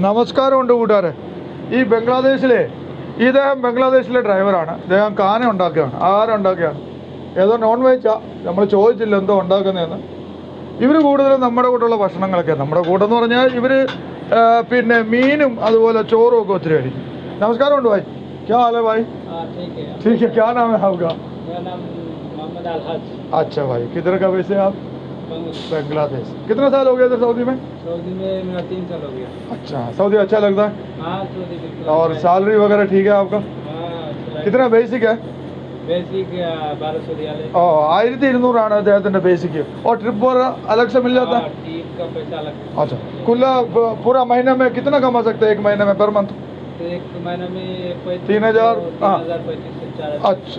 നമസ്കാരമുണ്ട് കൂട്ടുകാരെ ഈ ബംഗ്ലാദേശിലെ ഇദ്ദേഹം ബംഗ്ലാദേശിലെ ഡ്രൈവറാണ് ഇദ്ദേഹം കാന ഉണ്ടാക്കുകയാണ് ആഹാരം ഉണ്ടാക്കുകയാണ് ഏതോ നോൺ വെജാ നമ്മൾ ചോദിച്ചില്ല എന്തോ ഉണ്ടാക്കുന്നതെന്ന് ഇവർ കൂടുതലും നമ്മുടെ കൂട്ടുള്ള ഭക്ഷണങ്ങളൊക്കെ നമ്മുടെ കൂട്ടെന്ന് പറഞ്ഞാൽ ഇവർ പിന്നെ മീനും അതുപോലെ ചോറും ഒക്കെ ഒത്തിരി കഴിക്കും നമസ്കാരമുണ്ട് ഭായ് ക്യാ ഹാല ഭായ് हाँ ठीक है ठीक है क्या नाम है आपका मेरा नाम मोहम्मद अलहज अच्छा भाई किधर का वैसे आप बांग्लादेश बांग्लादेश कितना साल हो गया इधर सऊदी में सऊदी में मेरा तीन साल हो गया अच्छा सऊदी अच्छा लगता है हाँ सऊदी बिल्कुल और अच्छा है। सैलरी वगैरह ठीक है आपका हाँ अच्छा लगा। कितना बेसिक है बेसिक बारह सौ रियाल है ഓ ആയിരത്തി ഇരുന്നൂറാണ് അദ്ദേഹത്തിന്റെ ബേസിക് और ट्रिप पर अलग से मिल जाता है हाँ, टीप का पैसा अलग है। अच्छा कुल प- पूरा महीने में कितना कमा सकते हैं एक महीने में पर मंथ तो एक महीने में पैंतीस तीन हजार, सौ, हाँ। तीन हजार पैंतीस सौ चार हजार അച്ഛ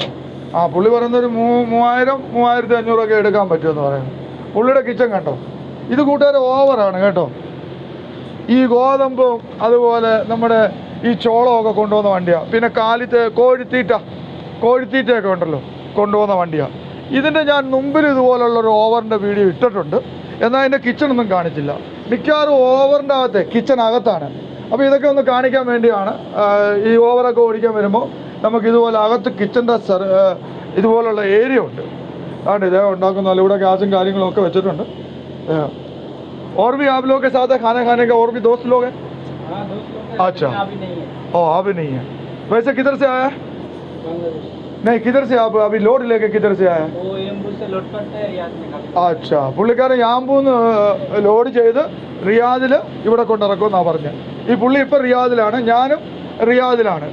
ആ പുള്ളി പറയുന്ന ഒരു മൂ മൂവായിരം മൂവായിരത്തി അഞ്ഞൂറൊക്കെ എടുക്കാൻ പറ്റുമെന്ന് പറയുന്നു പുള്ളിയുടെ കിച്ചൺ കണ്ടോ? ഇത് കൂട്ടുകാരെ ഓവറാണ് കേട്ടോ. ഈ ഗോതമ്പും അതുപോലെ നമ്മുടെ ഈ ചോളമൊക്കെ കൊണ്ടുപോകുന്ന വണ്ടിയാണ് പിന്നെ കാലിത്തെ കോഴിത്തീറ്റ കോഴിത്തീറ്റയൊക്കെ ഉണ്ടല്ലോ കൊണ്ടുപോകുന്ന വണ്ടിയാണ് ഇതിന്റെ ഞാൻ മുമ്പിൽ ഇതുപോലുള്ള ഒരു ഓവറിന്റെ വീഡിയോ ഇട്ടിട്ടുണ്ട്. എന്നാൽ അതിന്റെ കിച്ചണൊന്നും കാണിച്ചില്ല. മിക്കവാറും ഓവറിന്റെ അകത്തെ കിച്ചൺ അകത്താണ്. അപ്പോൾ ഇതൊക്കെ ഒന്ന് കാണിക്കാൻ വേണ്ടിയാണ് ഈ ഓവറൊക്കെ ഓടിക്കാൻ വരുമ്പോൾ നമുക്ക് ഇതുപോലെ അകത്ത് കിച്ചന്റെ ഇതുപോലുള്ള ഏരിയ ഉണ്ട്. അതുകൊണ്ട് ഇതേ ഉണ്ടാക്കുന്ന ഇവിടെ ഗ്യാസും കാര്യങ്ങളും ഒക്കെ വെച്ചിട്ടുണ്ട് ആ. और भी आप लोग के साथ है खाना खाने का और भी दोस्त लोग हैं हाँ दोस्त लोग हैं, अच्छा। लेकिन अभी नहीं है ओ अभी नहीं है वैसे किधर से आया है बांग्लादेश नहीं किधर से आप अभी लोड लेके किधर से आया है वो एम्बू से लौट करते हैं रियाद में खाते അച്ഛാ പുള്ളിക്കാരൻ യാമ്പൂന്ന് ലോഡ് ചെയ്ത് റിയാദിൽ ഇവിടെ കൊണ്ടിറക്കുമെന്നാണ് പറഞ്ഞത് ഈ പുള്ളി ഇപ്പം റിയാദിലാണ് ഞാനും റിയാദിലാണ്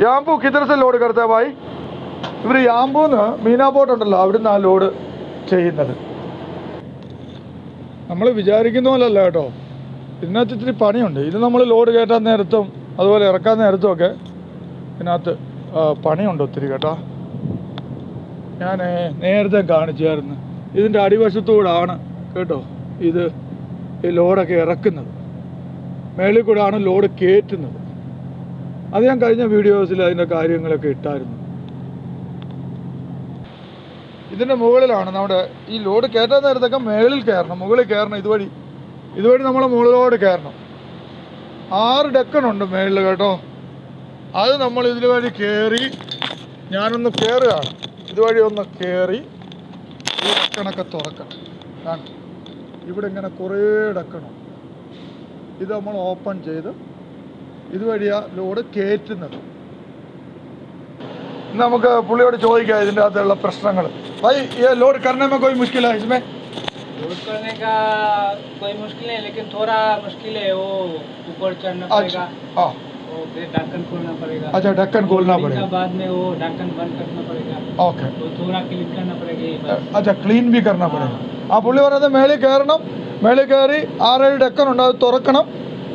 യാമ്പു കിതർ സെ ലോഡ് കറുത്ത ഭായി ഇവർ യാമ്പൂന്ന് മീനാ ബോട്ട് ഉണ്ടല്ലോ അവിടുന്ന് ആ ലോഡ് ചെയ്യുന്നത്. നമ്മൾ വിചാരിക്കുന്ന പോലല്ല കേട്ടോ. ഇതിനകത്ത് ഇത്തിരി പണിയുണ്ട്. ഇത് നമ്മൾ ലോഡ് കയറ്റാൻ നേരത്തും അതുപോലെ ഇറക്കാൻ നേരത്തും ഒക്കെ ഇതിനകത്ത് പണിയുണ്ട് ഒത്തിരി കേട്ടോ. ഞാൻ നേരത്തെ കാണിച്ചായിരുന്നു. ഇതിന്റെ അടിവശത്തൂടാണ് കേട്ടോ ഇത് ഈ ലോഡൊക്കെ ഇറക്കുന്നത്. മേളിൽ കൂടാണ് ലോഡ് കയറ്റുന്നത്. അത് ഞാൻ കഴിഞ്ഞ വീഡിയോസിൽ അതിന്റെ കാര്യങ്ങളൊക്കെ ഇട്ടായിരുന്നു. ഇതിന്റെ മുകളിലാണ് നമ്മുടെ ഈ ലോഡ് കയറ്റാൻ നേരത്തൊക്കെ മേളിൽ കയറണം മുകളിൽ കയറണം ഇതുവഴി. ഇതുവഴി നമ്മൾ മുകളിലോട് കയറണം. ആറ് ഡെക്കണുണ്ട് മേളിൽ കേട്ടോ. അത് നമ്മൾ ഇതിൽ വഴി കയറി ഞാനൊന്ന് കയറുകയാണ് ഇതുവഴി ഒന്ന് കയറി ഈ ഡക്കണൊക്കെ തുറക്കണം കാണും. ഇവിടെ ഇങ്ങനെ കുറേ ഡക്കണം ഇത് നമ്മൾ ഓപ്പൺ ചെയ്ത് ഇതുവഴിയാ ലോഡ് കയറ്റുന്നത്. नमुक पुलियो ചോദിക്കാം ഇതിൻ്റെ അകത്തുള്ള भाई ये लोड करने में कोई मुश्किल है इसमें लोड करने का कोई मुश्किल नहीं लेकिन थोड़ा मुश्किल है वो ऊपर चढ़ना पड़ेगा ढक्कन खोलना पड़ेगा अच्छा ढक्कन खोलना पड़ेगा बाद में वो ढक्कन बंद करना पड़ेगा ओके तो थोड़ा क्लीन करना पड़ेगा अच्छा ക്ലീൻ ബി കരണം ആ പുള്ളി പറയുന്നത് മേളിൽ കയറണം. മേളിൽ കയറി ആറേഴ് ഡക്കനുണ്ട് അത്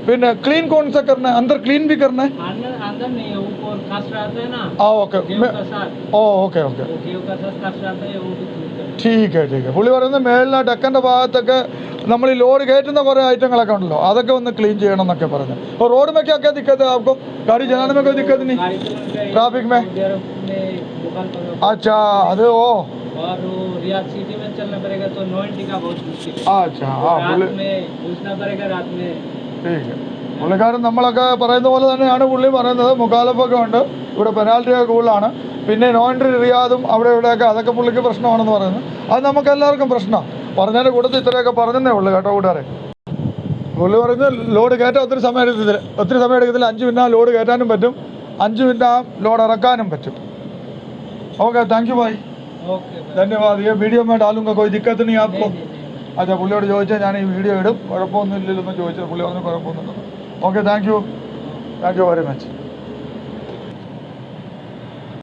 പിന്നെ ക്ലീൻ കോൺ സെ കറണ അന്തർ ക്ലീൻ ബി കറണ अंदर अंदर नहीं है ऊपर कास्ट रहता है ना ആ ഓക്കെ गेहूं का साथ ഓ ഓക്കെ ഓക്കെ वो गेहूं का साथ कास्ट रहता है वो भी क्लीन करना ठीक है ठीक है പുള്ളി പറയുന്നത് മേളിലെ ഡക്കൻ്റെ ഭാഗത്തൊക്കെ നമ്മൾ ഈ ലോഡ് കയറ്റുന്ന കുറേ ഐറ്റങ്ങളൊക്കെ ഉണ്ടല്ലോ അതൊക്കെ ഒന്ന് ക്ലീൻ ചെയ്യണം എന്നൊക്കെ പറഞ്ഞു അപ്പോൾ റോഡ് में क्या क्या दिक्कत है आपको गाड़ी चलाने में कोई दिक्कत नहीं गाड़ी चलाने का ट्रैफिक में? उधर में दुकान पर अच्छा അത് ഓ और वो रियाद सिटी में चलना पड़ेगा तो नोएंटी का बहुत मुश्किल है अच्छा ആ പുള്ളി रात में घुसना पड़ेगा रात में ठीक है പുള്ളിക്കാരൻ നമ്മളൊക്കെ പറയുന്ന പോലെ തന്നെയാണ് പുള്ളി പറയുന്നത്. മുക്കാലപ്പൊക്കെ ഉണ്ട്. ഇവിടെ പെനാൽറ്റിയൊക്കെ കൂടുതലാണ്. പിന്നെ നോൺ എൻട്രി റിയാദും അവിടെ ഇവിടെയൊക്കെ അതൊക്കെ പുള്ളിക്ക് പ്രശ്നമാണെന്ന് പറയുന്നത് അത് നമുക്ക് എല്ലാവർക്കും പ്രശ്നമാണ് പറഞ്ഞതിന്റെ കൂട്ടത്തിൽ ഇത്രയൊക്കെ പറഞ്ഞതേ ഉള്ളൂ കേട്ടോ കൂട്ടുകാരെ. പുള്ളി പറയുന്നത് ലോഡ് കയറ്റാൻ ഒത്തിരി സമയം എടുക്കത്തില്ല. ഒത്തിരി സമയം എടുക്കത്തില്ല. അഞ്ച് മിനിറ്റ് ആ ലോഡ് കയറ്റാനും പറ്റും. അഞ്ച് മിനിറ്റ് ആ ലോഡ് ഇറക്കാനും പറ്റും. ഓക്കെ താങ്ക് യു ഭായ് ധന്യവാദ്. ഈ വീഡിയോ മേട്ട് ആലുങ്ക കോയി ദിക്കത്തിന് ആപ്കോ അച്ഛാ പുള്ളിയോട് ചോദിച്ചാൽ ഞാൻ ഈ വീഡിയോ ഇടും. കുഴപ്പമൊന്നുമില്ലല്ലോ എന്ന് ചോദിച്ചത് പുള്ളി പറഞ്ഞു കുഴപ്പമൊന്നുമില്ലെന്ന്. Okay thank you thank you very much